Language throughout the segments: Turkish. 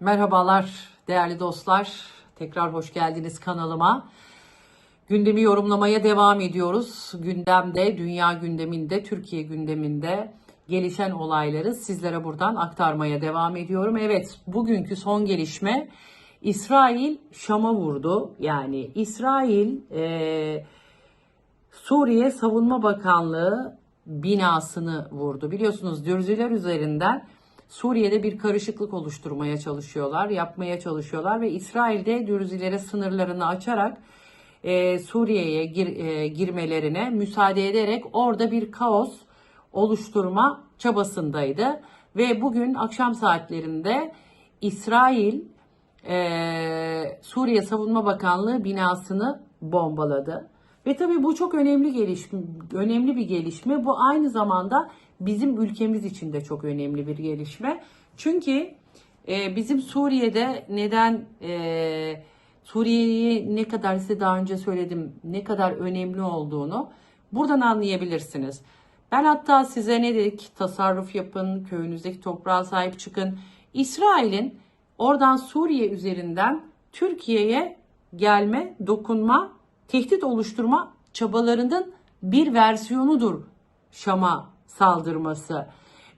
Merhabalar değerli dostlar. Tekrar hoş geldiniz kanalıma. Gündemi yorumlamaya devam ediyoruz. Gündemde, dünya gündeminde, Türkiye gündeminde gelişen olayları sizlere buradan aktarmaya devam ediyorum. Evet, bugünkü son gelişme İsrail Şam'a vurdu. Yani İsrail e, Suriye Savunma Bakanlığı binasını vurdu. Biliyorsunuz Dürzüler üzerinden Suriye'de bir karışıklık oluşturmaya çalışıyorlar, yapmaya çalışıyorlar ve İsrail'de Dürzilere sınırlarını açarak e, Suriye'ye gir- e, girmelerine müsaade ederek orada bir kaos oluşturma çabasındaydı. Ve bugün akşam saatlerinde İsrail e, Suriye Savunma Bakanlığı binasını bombaladı. Ve tabii bu çok önemli gelişme, önemli bir gelişme. Bu aynı zamanda bizim ülkemiz için de çok önemli bir gelişme. Çünkü e, bizim Suriye'de neden e, Suriye'yi ne kadar size daha önce söyledim ne kadar önemli olduğunu buradan anlayabilirsiniz. Ben hatta size ne dedik? Tasarruf yapın, köyünüzdeki toprağa sahip çıkın. İsrail'in oradan Suriye üzerinden Türkiye'ye gelme, dokunma, tehdit oluşturma çabalarının bir versiyonudur Şam'a saldırması.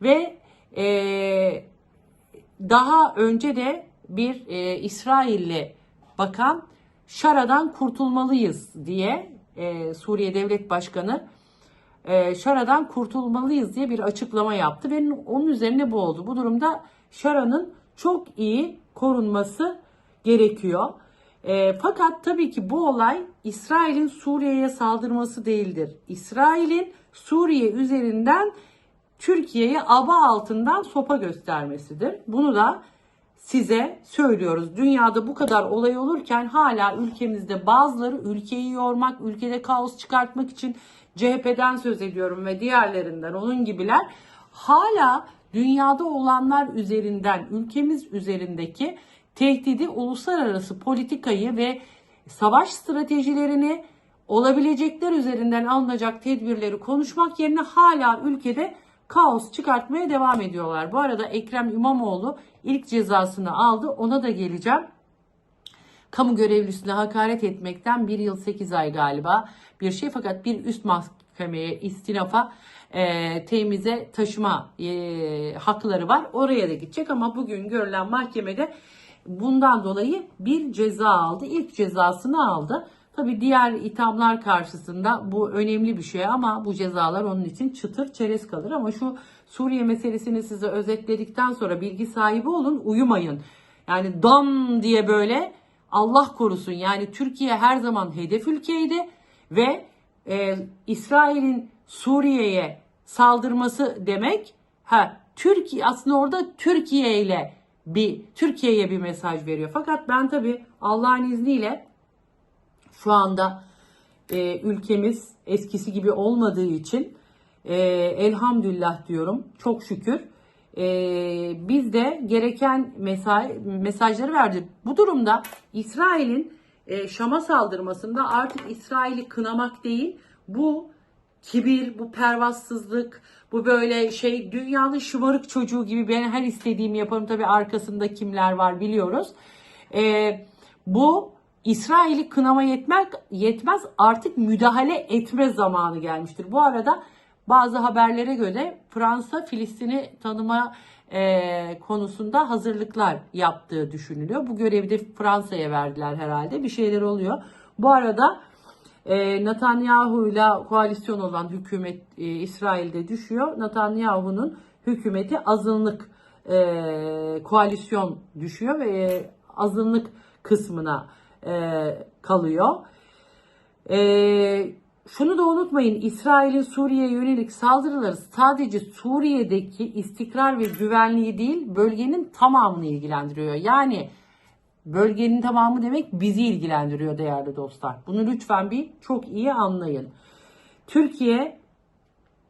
Ve eee daha önce de bir e, İsrailli bakan Şara'dan kurtulmalıyız diye e, Suriye Devlet Başkanı e, Şara'dan kurtulmalıyız diye bir açıklama yaptı ve onun üzerine bu oldu. Bu durumda Şara'nın çok iyi korunması gerekiyor. E, fakat tabii ki bu olay İsrail'in Suriye'ye saldırması değildir. İsrail'in Suriye üzerinden Türkiye'ye aba altından sopa göstermesidir. Bunu da size söylüyoruz. Dünyada bu kadar olay olurken hala ülkemizde bazıları ülkeyi yormak, ülkede kaos çıkartmak için CHP'den söz ediyorum ve diğerlerinden onun gibiler hala dünyada olanlar üzerinden ülkemiz üzerindeki tehdidi uluslararası politikayı ve savaş stratejilerini olabilecekler üzerinden alınacak tedbirleri konuşmak yerine hala ülkede kaos çıkartmaya devam ediyorlar. Bu arada Ekrem İmamoğlu ilk cezasını aldı. Ona da geleceğim. Kamu görevlisine hakaret etmekten bir yıl 8 ay galiba bir şey fakat bir üst mahkemeye istinafa e, temize taşıma e, hakları var. Oraya da gidecek ama bugün görülen mahkemede bundan dolayı bir ceza aldı. İlk cezasını aldı. Tabi diğer ithamlar karşısında bu önemli bir şey ama bu cezalar onun için çıtır çerez kalır. Ama şu Suriye meselesini size özetledikten sonra bilgi sahibi olun uyumayın. Yani dam diye böyle Allah korusun yani Türkiye her zaman hedef ülkeydi ve e, İsrail'in Suriye'ye saldırması demek ha Türkiye aslında orada Türkiye ile bir Türkiye'ye bir mesaj veriyor. Fakat ben tabi Allah'ın izniyle şu anda e, ülkemiz eskisi gibi olmadığı için e, elhamdülillah diyorum çok şükür e, biz de gereken mesaj, mesajları verdik. Bu durumda İsrail'in e, Şam'a saldırmasında artık İsrail'i kınamak değil bu kibir, bu pervasızlık, bu böyle şey dünyanın şımarık çocuğu gibi ben her istediğimi yaparım. Tabii arkasında kimler var biliyoruz. E, bu İsrail'i kınama yetmek yetmez artık müdahale etme zamanı gelmiştir. Bu arada bazı haberlere göre Fransa Filistin'i tanıma e, konusunda hazırlıklar yaptığı düşünülüyor. Bu görevi de Fransa'ya verdiler herhalde. Bir şeyler oluyor. Bu arada e, Netanyahu ile koalisyon olan hükümet e, İsrail'de düşüyor. Netanyahu'nun hükümeti azınlık e, koalisyon düşüyor ve e, azınlık kısmına e, kalıyor. E, şunu da unutmayın İsrail'in Suriye'ye yönelik saldırıları sadece Suriye'deki istikrar ve güvenliği değil bölgenin tamamını ilgilendiriyor. Yani bölgenin tamamı demek bizi ilgilendiriyor değerli dostlar. Bunu lütfen bir çok iyi anlayın. Türkiye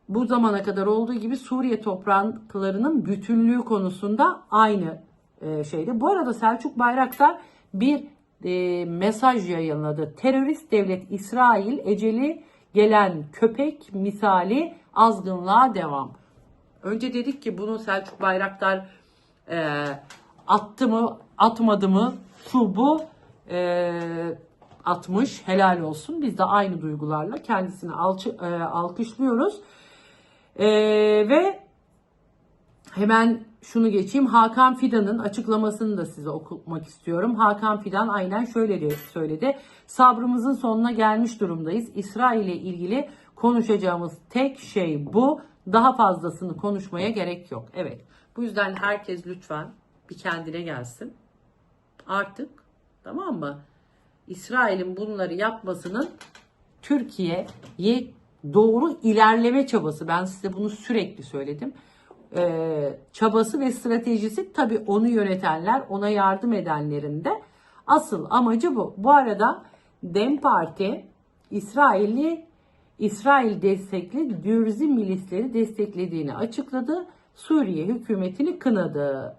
bu zamana kadar olduğu gibi Suriye topraklarının bütünlüğü konusunda aynı e, şeyde. Bu arada Selçuk Bayraktar bir e, mesaj yayınladı. Terörist devlet İsrail eceli gelen köpek misali azgınlığa devam. Önce dedik ki bunu Selçuk Bayraktar e, attı mı atmadı mı şu bu e, atmış helal olsun. Biz de aynı duygularla kendisini alçı, e, alkışlıyoruz. E, ve hemen şunu geçeyim. Hakan Fidan'ın açıklamasını da size okumak istiyorum. Hakan Fidan aynen şöyle diyor, söyledi. Sabrımızın sonuna gelmiş durumdayız. İsrail ile ilgili konuşacağımız tek şey bu. Daha fazlasını konuşmaya gerek yok. Evet. Bu yüzden herkes lütfen bir kendine gelsin. Artık tamam mı? İsrail'in bunları yapmasının Türkiye'ye doğru ilerleme çabası. Ben size bunu sürekli söyledim. Ee, çabası ve stratejisi tabii onu yönetenler, ona yardım edenlerin de asıl amacı bu. Bu arada Dem Parti İsrail'i İsrail destekli Dürzi milisleri desteklediğini açıkladı. Suriye hükümetini kınadı.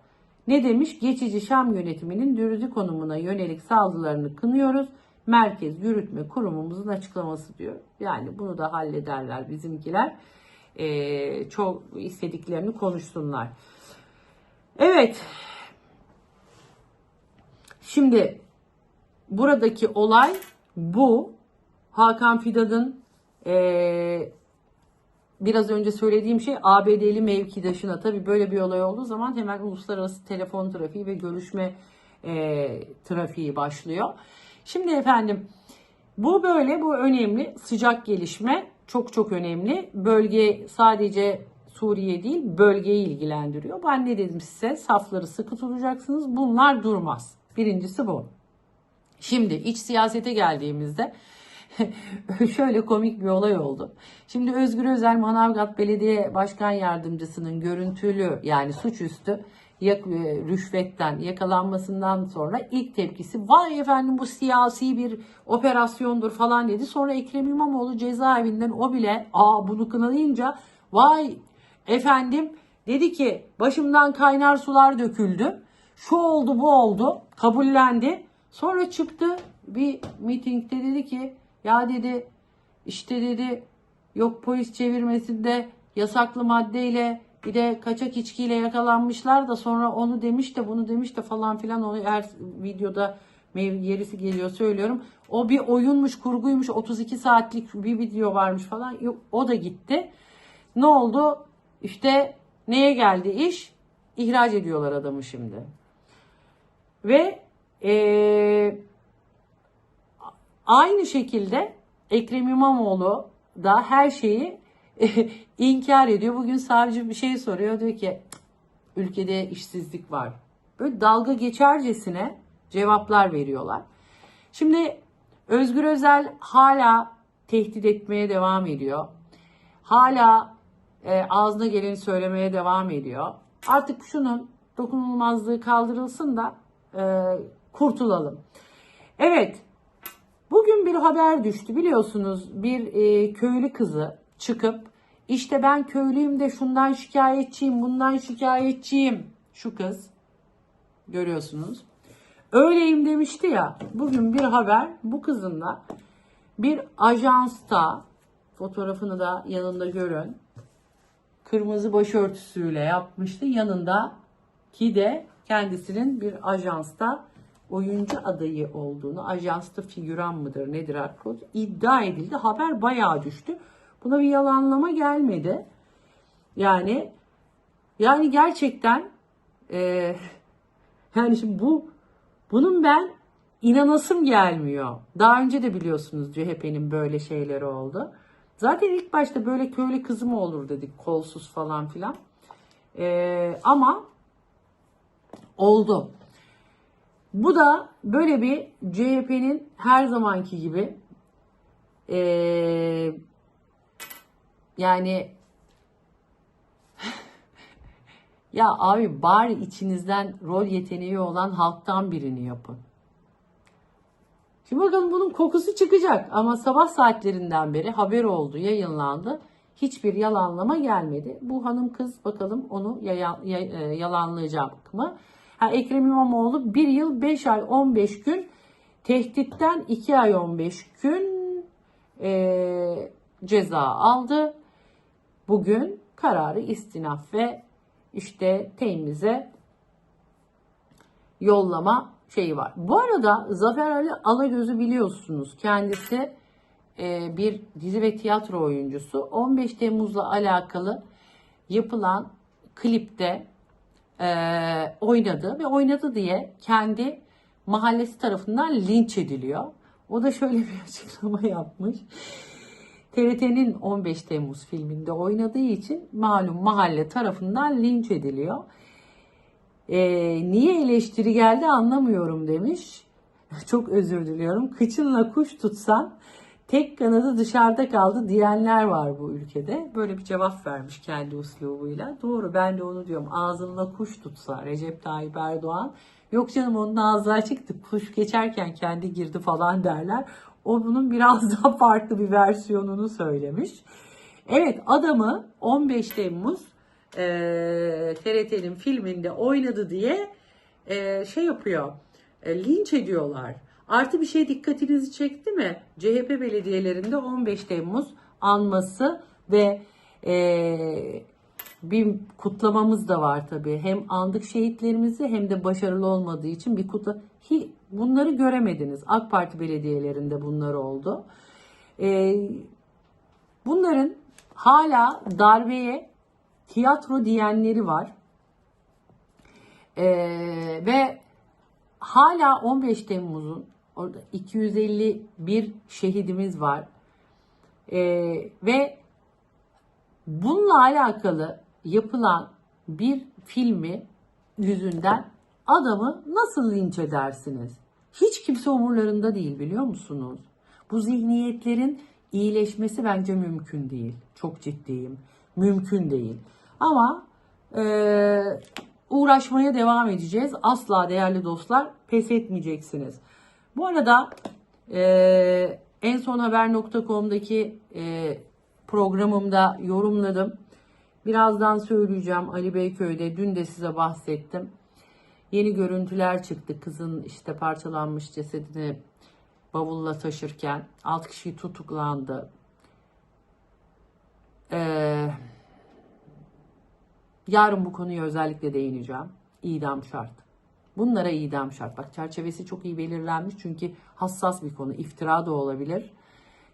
Ne demiş? Geçici Şam yönetiminin Dürzi konumuna yönelik saldırılarını kınıyoruz. Merkez Yürütme Kurumumuzun açıklaması diyor. Yani bunu da hallederler bizimkiler. Ee, çok istediklerini konuşsunlar. Evet. Şimdi buradaki olay bu. Hakan Fidan'ın ee, biraz önce söylediğim şey ABD'li mevkidaşına tabii böyle bir olay olduğu zaman hemen uluslararası telefon trafiği ve görüşme e, trafiği başlıyor. Şimdi efendim bu böyle bu önemli sıcak gelişme çok çok önemli. Bölge sadece Suriye değil bölgeyi ilgilendiriyor. Ben ne dedim size safları sıkı tutacaksınız bunlar durmaz. Birincisi bu. Şimdi iç siyasete geldiğimizde şöyle komik bir olay oldu. Şimdi Özgür Özel Manavgat Belediye Başkan Yardımcısının görüntülü yani suçüstü e, rüşvetten yakalanmasından sonra ilk tepkisi vay efendim bu siyasi bir operasyondur falan dedi. Sonra Ekrem İmamoğlu cezaevinden o bile aa bunu kınalayınca vay efendim dedi ki başımdan kaynar sular döküldü. Şu oldu bu oldu kabullendi. Sonra çıktı bir mitingde dedi ki ya dedi işte dedi yok polis çevirmesinde yasaklı maddeyle bir de kaçak içkiyle yakalanmışlar da sonra onu demiş de bunu demiş de falan filan onu her videoda yerisi geliyor söylüyorum. O bir oyunmuş kurguymuş 32 saatlik bir video varmış falan o da gitti. Ne oldu? İşte neye geldi iş? İhraç ediyorlar adamı şimdi. Ve eee Aynı şekilde Ekrem İmamoğlu da her şeyi inkar ediyor. Bugün savcı bir şey soruyor. Diyor ki ülkede işsizlik var. Böyle dalga geçercesine cevaplar veriyorlar. Şimdi Özgür Özel hala tehdit etmeye devam ediyor. Hala e, ağzına geleni söylemeye devam ediyor. Artık şunun dokunulmazlığı kaldırılsın da e, kurtulalım. Evet Bugün bir haber düştü biliyorsunuz. Bir e, köylü kızı çıkıp işte ben köylüyüm de şundan şikayetçiyim bundan şikayetçiyim. Şu kız görüyorsunuz. Öyleyim demişti ya bugün bir haber. Bu kızın da bir ajansta fotoğrafını da yanında görün kırmızı başörtüsüyle yapmıştı. Yanında ki de kendisinin bir ajansta oyuncu adayı olduğunu, ajansta figüran mıdır nedir artık iddia edildi. Haber bayağı düştü. Buna bir yalanlama gelmedi. Yani yani gerçekten e, yani şimdi bu bunun ben inanasım gelmiyor. Daha önce de biliyorsunuz CHP'nin böyle şeyleri oldu. Zaten ilk başta böyle köylü kızı mı olur dedik kolsuz falan filan. E, ama oldu. Bu da böyle bir CHP'nin her zamanki gibi ee, yani ya abi bari içinizden rol yeteneği olan halktan birini yapın. Şimdi bakalım bunun kokusu çıkacak ama sabah saatlerinden beri haber oldu, yayınlandı. Hiçbir yalanlama gelmedi. Bu hanım kız bakalım onu yalanlayacak mı? Ekrem İmamoğlu 1 yıl 5 ay 15 gün tehditten 2 ay 15 gün e, ceza aldı. Bugün kararı istinaf ve işte temize yollama şeyi var. Bu arada Zafer Ali Alagöz'ü biliyorsunuz. Kendisi e, bir dizi ve tiyatro oyuncusu. 15 Temmuz'la alakalı yapılan klipte e, oynadı ve oynadı diye kendi mahallesi tarafından linç ediliyor. O da şöyle bir açıklama yapmış. TRT'nin 15 Temmuz filminde oynadığı için malum mahalle tarafından linç ediliyor. E, niye eleştiri geldi anlamıyorum demiş. Çok özür diliyorum. Kıçınla kuş tutsan tek kanadı dışarıda kaldı diyenler var bu ülkede. Böyle bir cevap vermiş kendi uslubuyla. Doğru ben de onu diyorum. Ağzınla kuş tutsa Recep Tayyip Erdoğan. Yok canım onun ağzı açıktı. Kuş geçerken kendi girdi falan derler. O bunun biraz daha farklı bir versiyonunu söylemiş. Evet adamı 15 Temmuz e, TRT'nin filminde oynadı diye e, şey yapıyor. E, linç ediyorlar. Artı bir şey dikkatinizi çekti mi? CHP belediyelerinde 15 Temmuz anması ve e, bir kutlamamız da var tabii. Hem andık şehitlerimizi hem de başarılı olmadığı için bir kutla. Hi, bunları göremediniz. AK Parti belediyelerinde bunlar oldu. E, bunların hala darbeye tiyatro diyenleri var. E, ve hala 15 Temmuz'un orada 251 şehidimiz var. E, ve bununla alakalı yapılan bir filmi yüzünden adamı nasıl linç edersiniz? Hiç kimse umurlarında değil biliyor musunuz? Bu zihniyetlerin iyileşmesi bence mümkün değil. Çok ciddiyim. Mümkün değil. Ama e, uğraşmaya devam edeceğiz. Asla değerli dostlar pes etmeyeceksiniz. Bu arada e, en son haber.com'daki e, programımda yorumladım. Birazdan söyleyeceğim Ali Beyköy'de. Dün de size bahsettim. Yeni görüntüler çıktı. Kızın işte parçalanmış cesedini bavulla taşırken 6 kişi tutuklandı. Ee, yarın bu konuya özellikle değineceğim. İdam şart. Bunlara idam şart. Bak çerçevesi çok iyi belirlenmiş çünkü hassas bir konu. İftira da olabilir.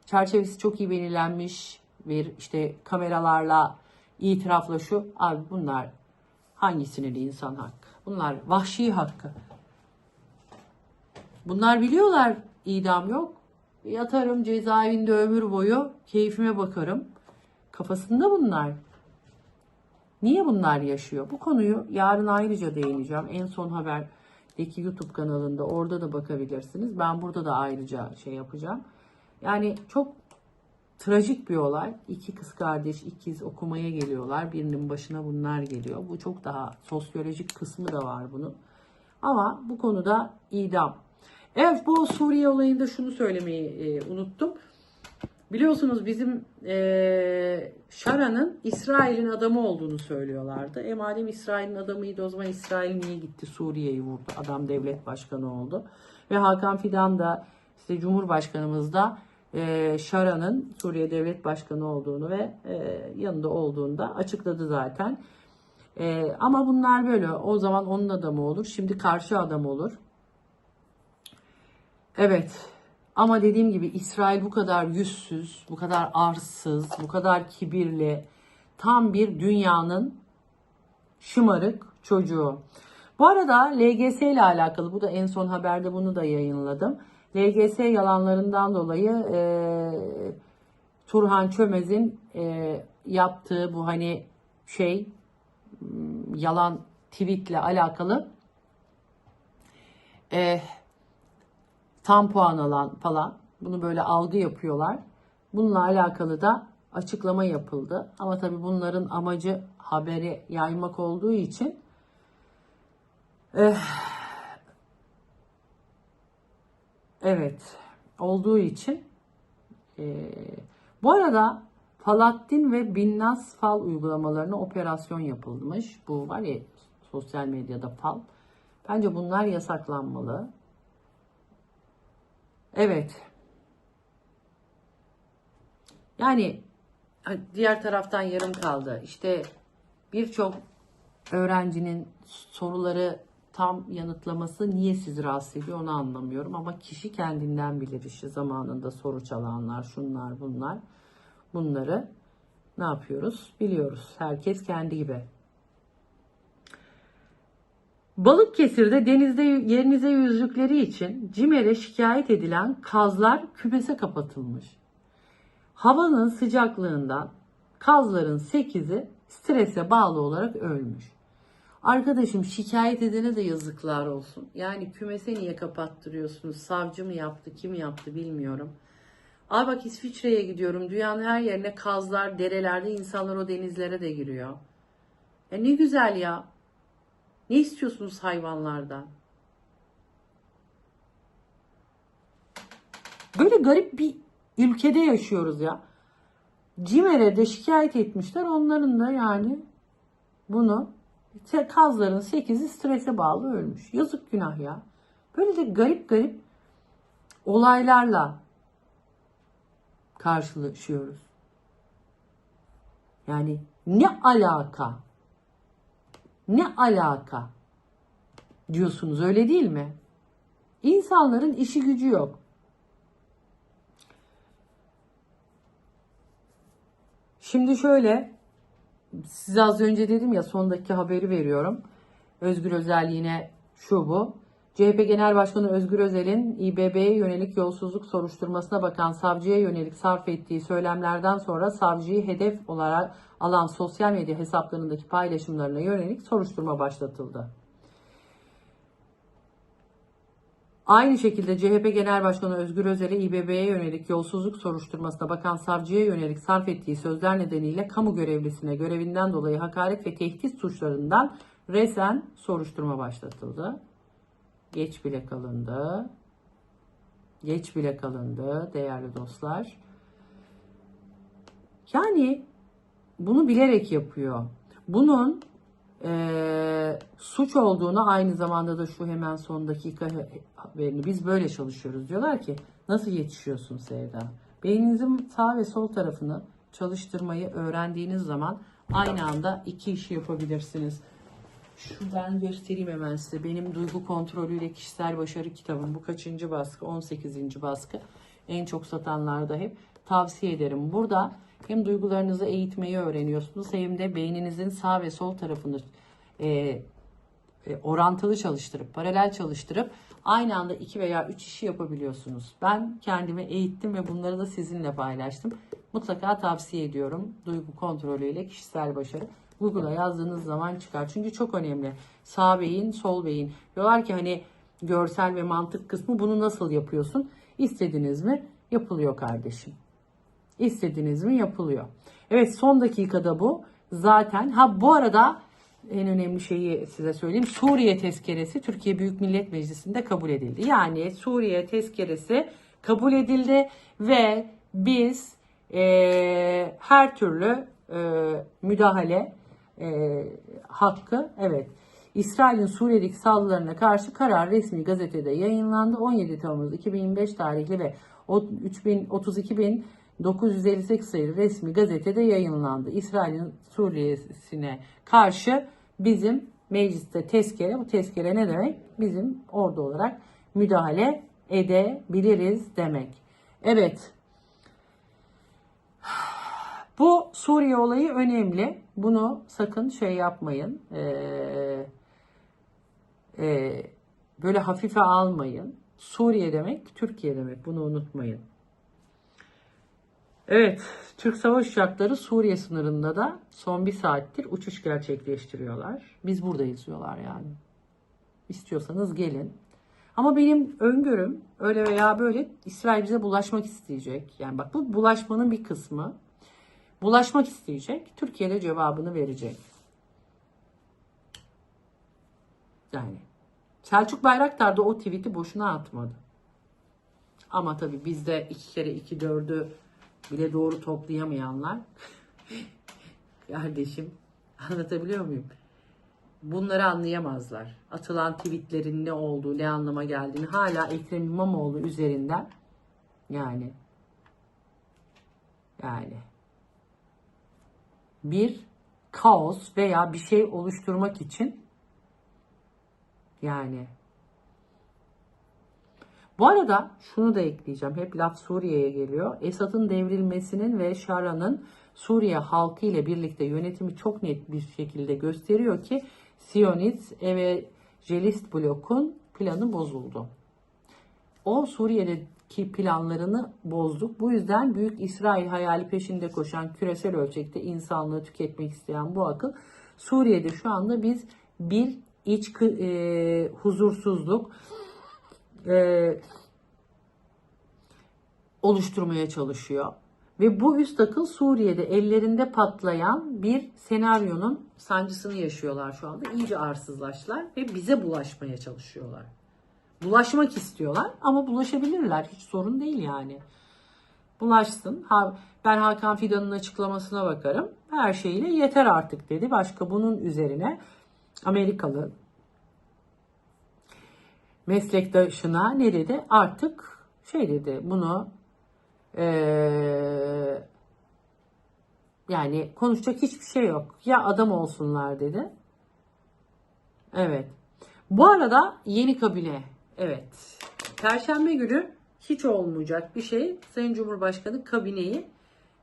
Çerçevesi çok iyi belirlenmiş bir işte kameralarla itirafla şu. Abi bunlar hangisinin insan hakkı? Bunlar vahşi hakkı. Bunlar biliyorlar idam yok. Yatarım cezaevinde ömür boyu keyfime bakarım. Kafasında bunlar. Niye bunlar yaşıyor? Bu konuyu yarın ayrıca değineceğim. En son haberdeki YouTube kanalında orada da bakabilirsiniz. Ben burada da ayrıca şey yapacağım. Yani çok trajik bir olay. İki kız kardeş, ikiz okumaya geliyorlar. Birinin başına bunlar geliyor. Bu çok daha sosyolojik kısmı da var bunun. Ama bu konuda idam. Evet bu Suriye olayında şunu söylemeyi e, unuttum. Biliyorsunuz bizim e, Şara'nın İsrail'in adamı olduğunu söylüyorlardı. E madem İsrail'in adamıydı o zaman İsrail niye gitti Suriye'yi vurdu? Adam devlet başkanı oldu. Ve Hakan Fidan da işte Cumhurbaşkanımız da e, Şara'nın Suriye devlet başkanı olduğunu ve e, yanında olduğunu da açıkladı zaten. E, ama bunlar böyle. O zaman onun adamı olur. Şimdi karşı adam olur. Evet. Ama dediğim gibi İsrail bu kadar yüzsüz, bu kadar arsız, bu kadar kibirli, tam bir dünyanın şımarık çocuğu. Bu arada LGS ile alakalı, bu da en son haberde bunu da yayınladım. LGS yalanlarından dolayı e, Turhan Çömez'in e, yaptığı bu hani şey yalan tweetle alakalı e, tam puan alan falan bunu böyle algı yapıyorlar. Bununla alakalı da açıklama yapıldı. Ama tabii bunların amacı haberi yaymak olduğu için eh, evet olduğu için eh, bu arada Falattin ve Binnaz fal uygulamalarına operasyon yapılmış. Bu var ya sosyal medyada fal. Bence bunlar yasaklanmalı. Evet. Yani diğer taraftan yarım kaldı. İşte birçok öğrencinin soruları tam yanıtlaması niye sizi rahatsız ediyor onu anlamıyorum. Ama kişi kendinden bilir işte zamanında soru çalanlar, şunlar bunlar. Bunları ne yapıyoruz? Biliyoruz. Herkes kendi gibi. Balıkesir'de denizde yerinize yüzdükleri için CİMER'e şikayet edilen kazlar kümese kapatılmış. Havanın sıcaklığından kazların 8'i strese bağlı olarak ölmüş. Arkadaşım şikayet edene de yazıklar olsun. Yani kümese niye kapattırıyorsunuz? Savcı mı yaptı, kim yaptı bilmiyorum. Ay bak İsviçre'ye gidiyorum. Dünyanın her yerine kazlar, derelerde insanlar o denizlere de giriyor. Ya ne güzel ya. Ne istiyorsunuz hayvanlardan? Böyle garip bir ülkede yaşıyoruz ya. CİMER'e de şikayet etmişler. Onların da yani bunu kazların 8'i strese bağlı ölmüş. Yazık günah ya. Böyle de garip garip olaylarla karşılaşıyoruz. Yani ne alaka? Ne alaka? Diyorsunuz öyle değil mi? İnsanların işi gücü yok. Şimdi şöyle size az önce dedim ya sondaki haberi veriyorum. Özgür Özel yine şu bu. CHP Genel Başkanı Özgür Özel'in İBB'ye yönelik yolsuzluk soruşturmasına bakan savcıya yönelik sarf ettiği söylemlerden sonra savcıyı hedef olarak alan sosyal medya hesaplarındaki paylaşımlarına yönelik soruşturma başlatıldı. Aynı şekilde CHP Genel Başkanı Özgür Özel'e İBB'ye yönelik yolsuzluk soruşturmasına bakan savcıya yönelik sarf ettiği sözler nedeniyle kamu görevlisine görevinden dolayı hakaret ve tehdit suçlarından resen soruşturma başlatıldı. Geç bile kalındı. Geç bile kalındı değerli dostlar. Yani bunu bilerek yapıyor. Bunun eee, suç olduğunu aynı zamanda da şu hemen son dakika haberini biz böyle çalışıyoruz diyorlar ki nasıl yetişiyorsun Sevda? Beyninizin sağ ve sol tarafını çalıştırmayı öğrendiğiniz zaman aynı anda iki işi yapabilirsiniz. Şuradan göstereyim hemen size. Benim duygu kontrolüyle kişisel başarı kitabım. Bu kaçıncı baskı? 18. baskı. En çok satanlarda hep tavsiye ederim. Burada hem duygularınızı eğitmeyi öğreniyorsunuz hem de beyninizin sağ ve sol tarafını e, e, orantılı çalıştırıp, paralel çalıştırıp aynı anda iki veya üç işi yapabiliyorsunuz. Ben kendimi eğittim ve bunları da sizinle paylaştım. Mutlaka tavsiye ediyorum. Duygu kontrolüyle kişisel başarı. Google'a yazdığınız zaman çıkar. Çünkü çok önemli. Sağ beyin, sol beyin. Diyorlar ki hani görsel ve mantık kısmı bunu nasıl yapıyorsun? İstediniz mi? Yapılıyor kardeşim. İstediğiniz mi yapılıyor. Evet son dakikada bu. Zaten ha bu arada en önemli şeyi size söyleyeyim. Suriye tezkeresi Türkiye Büyük Millet Meclisi'nde kabul edildi. Yani Suriye tezkeresi kabul edildi ve biz eee, her türlü eee, müdahale eee, hakkı evet İsrail'in Suriye'deki saldırılarına karşı karar resmi gazetede yayınlandı. 17 Temmuz 2025 tarihli ve 32.958 sayılı resmi gazetede yayınlandı. İsrail'in Suriye'sine karşı bizim mecliste tezkere, bu tezkere ne demek? Bizim ordu olarak müdahale edebiliriz demek. Evet. Bu Suriye olayı önemli. Bunu sakın şey yapmayın. Ee, e, böyle hafife almayın. Suriye demek Türkiye demek. Bunu unutmayın. Evet, Türk savaş uçakları Suriye sınırında da son bir saattir uçuş gerçekleştiriyorlar. Biz buradayız diyorlar yani. İstiyorsanız gelin. Ama benim öngörüm öyle veya böyle İsrail bize bulaşmak isteyecek. Yani bak bu bulaşmanın bir kısmı. Bulaşmak isteyecek. Türkiye de cevabını verecek. Yani Selçuk Bayraktar da o tweet'i boşuna atmadı. Ama tabii bizde iki kere iki dördü bile doğru toplayamayanlar kardeşim anlatabiliyor muyum? Bunları anlayamazlar. Atılan tweetlerin ne olduğu, ne anlama geldiğini hala Ekrem İmamoğlu üzerinden yani yani bir kaos veya bir şey oluşturmak için Yani. Bu arada şunu da ekleyeceğim. Hep laf Suriye'ye geliyor. Esad'ın devrilmesinin ve Şara'nın Suriye halkı ile birlikte yönetimi çok net bir şekilde gösteriyor ki Siyonist Evangelist blokun planı bozuldu. O Suriye'deki planlarını bozduk. Bu yüzden Büyük İsrail hayali peşinde koşan küresel ölçekte insanlığı tüketmek isteyen bu akıl Suriye'de şu anda biz bir iç e, huzursuzluk e, oluşturmaya çalışıyor. Ve bu üst akıl Suriye'de ellerinde patlayan bir senaryonun sancısını yaşıyorlar şu anda. İyice arsızlaştılar ve bize bulaşmaya çalışıyorlar. Bulaşmak istiyorlar ama bulaşabilirler. Hiç sorun değil yani. Bulaşsın. Ben Hakan Fidan'ın açıklamasına bakarım. Her şeyiyle yeter artık dedi. Başka bunun üzerine Amerikalı meslektaşına ne dedi? Artık şey dedi bunu eee, yani konuşacak hiçbir şey yok. Ya adam olsunlar dedi. Evet. Bu arada yeni kabine. Evet. Perşembe günü hiç olmayacak bir şey. Sayın Cumhurbaşkanı kabineyi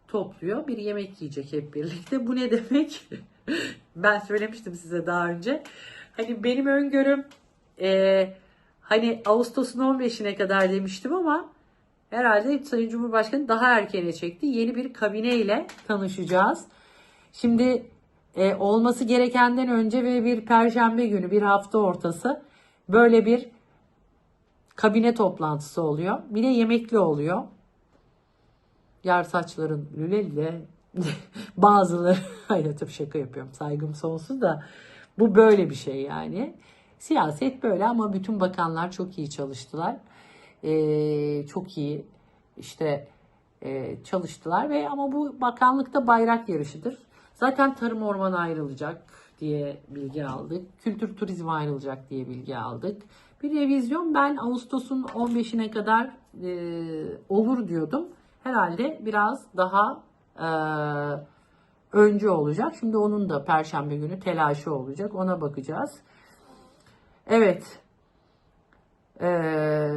topluyor. Bir yemek yiyecek hep birlikte. Bu ne demek? ben söylemiştim size daha önce. Hani benim öngörüm eee hani Ağustos'un 15'ine kadar demiştim ama herhalde Sayın Cumhurbaşkanı daha erkene çekti. Yeni bir kabine ile tanışacağız. Şimdi e, olması gerekenden önce ve bir perşembe günü, bir hafta ortası böyle bir kabine toplantısı oluyor. Bir de yemekli oluyor. Yar saçların lüleli bazıları hayır tabii şaka yapıyorum saygım sonsuz da bu böyle bir şey yani. Siyaset böyle ama bütün bakanlar çok iyi çalıştılar. Ee, çok iyi işte e, çalıştılar ve ama bu bakanlıkta bayrak yarışıdır. Zaten tarım orman ayrılacak diye bilgi aldık. Kültür turizm ayrılacak diye bilgi aldık. Bir revizyon ben Ağustos'un 15'ine kadar e, olur diyordum. Herhalde biraz daha e, önce olacak. Şimdi onun da perşembe günü telaşı olacak. Ona bakacağız. Evet. Ee,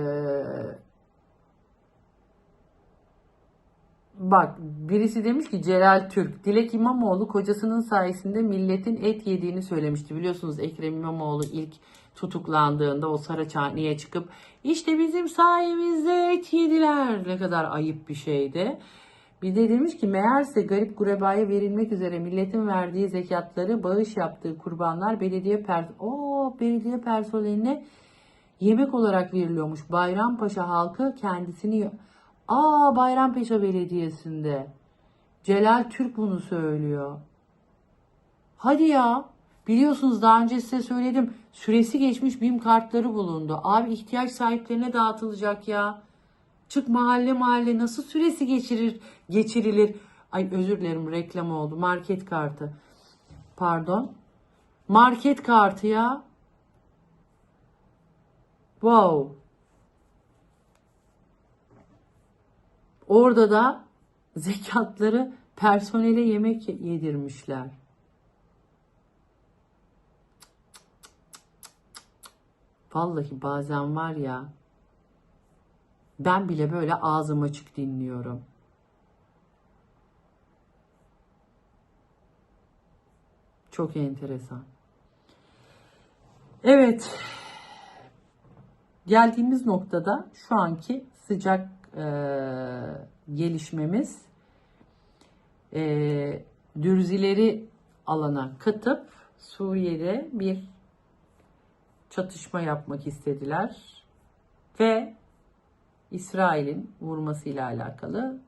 bak birisi demiş ki Celal Türk. Dilek İmamoğlu kocasının sayesinde milletin et yediğini söylemişti. Biliyorsunuz Ekrem İmamoğlu ilk tutuklandığında o Saraçhane'ye çıkıp işte bizim sayemizde et yediler. Ne kadar ayıp bir şeydi. Bir de demiş ki meğerse garip gurebaya verilmek üzere milletin verdiği zekatları bağış yaptığı kurbanlar belediye pers o belediye personeline yemek olarak veriliyormuş. Bayrampaşa halkı kendisini Aa Bayrampaşa Belediyesi'nde Celal Türk bunu söylüyor. Hadi ya. Biliyorsunuz daha önce size söyledim. Süresi geçmiş BİM kartları bulundu. Abi ihtiyaç sahiplerine dağıtılacak ya. Çık mahalle mahalle nasıl süresi geçirir geçirilir. Ay özür dilerim reklam oldu. Market kartı. Pardon. Market kartı ya. Wow. Orada da zekatları personele yemek yedirmişler. Vallahi bazen var ya ben bile böyle ağzım açık dinliyorum. Çok enteresan. Evet. Geldiğimiz noktada şu anki sıcak e, gelişmemiz e, dürzileri alana katıp Suriye'de bir çatışma yapmak istediler ve İsrail'in vurmasıyla alakalı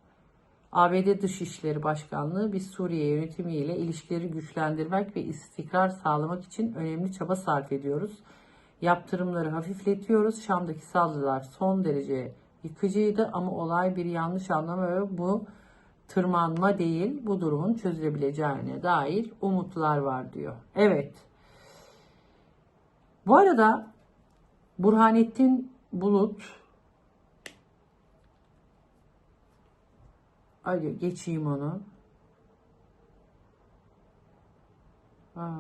ABD Dışişleri Başkanlığı biz Suriye yönetimiyle ilişkileri güçlendirmek ve istikrar sağlamak için önemli çaba sarf ediyoruz. Yaptırımları hafifletiyoruz. Şam'daki saldırılar son derece yıkıcıydı ama olay bir yanlış anlama ve bu tırmanma değil bu durumun çözülebileceğine dair umutlar var diyor. Evet. Bu arada Burhanettin Bulut Hadi geçeyim onu. Ha.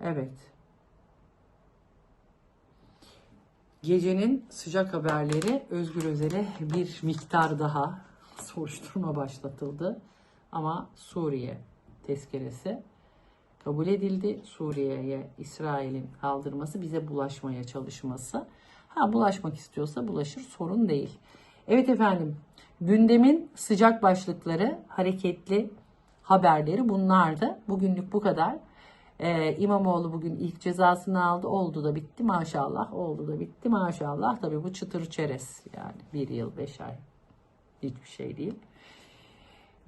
Evet. Gecenin sıcak haberleri Özgür Özel'e bir miktar daha soruşturma başlatıldı. Ama Suriye tezkeresi kabul edildi. Suriye'ye İsrail'in kaldırması, bize bulaşmaya çalışması. Ha bulaşmak istiyorsa bulaşır sorun değil. Evet efendim gündemin sıcak başlıkları, hareketli haberleri bunlardı. Bugünlük bu kadar. Ee, İmamoğlu bugün ilk cezasını aldı. Oldu da bitti maşallah. Oldu da bitti maşallah. Tabii bu çıtır çerez yani. Bir yıl, beş ay. Hiçbir şey değil.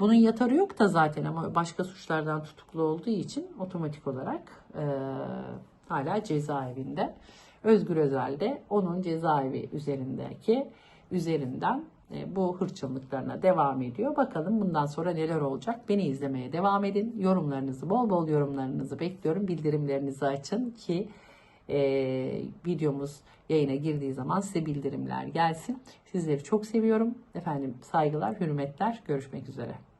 Bunun yatarı yok da zaten ama başka suçlardan tutuklu olduğu için otomatik olarak e, hala cezaevinde. Özgür Özel de onun cezaevi üzerindeki üzerinden e, bu hırçınlıklarına devam ediyor. Bakalım bundan sonra neler olacak. Beni izlemeye devam edin. Yorumlarınızı bol bol yorumlarınızı bekliyorum. Bildirimlerinizi açın ki e, videomuz yayına girdiği zaman size bildirimler gelsin. Sizleri çok seviyorum. Efendim saygılar, hürmetler. Görüşmek üzere.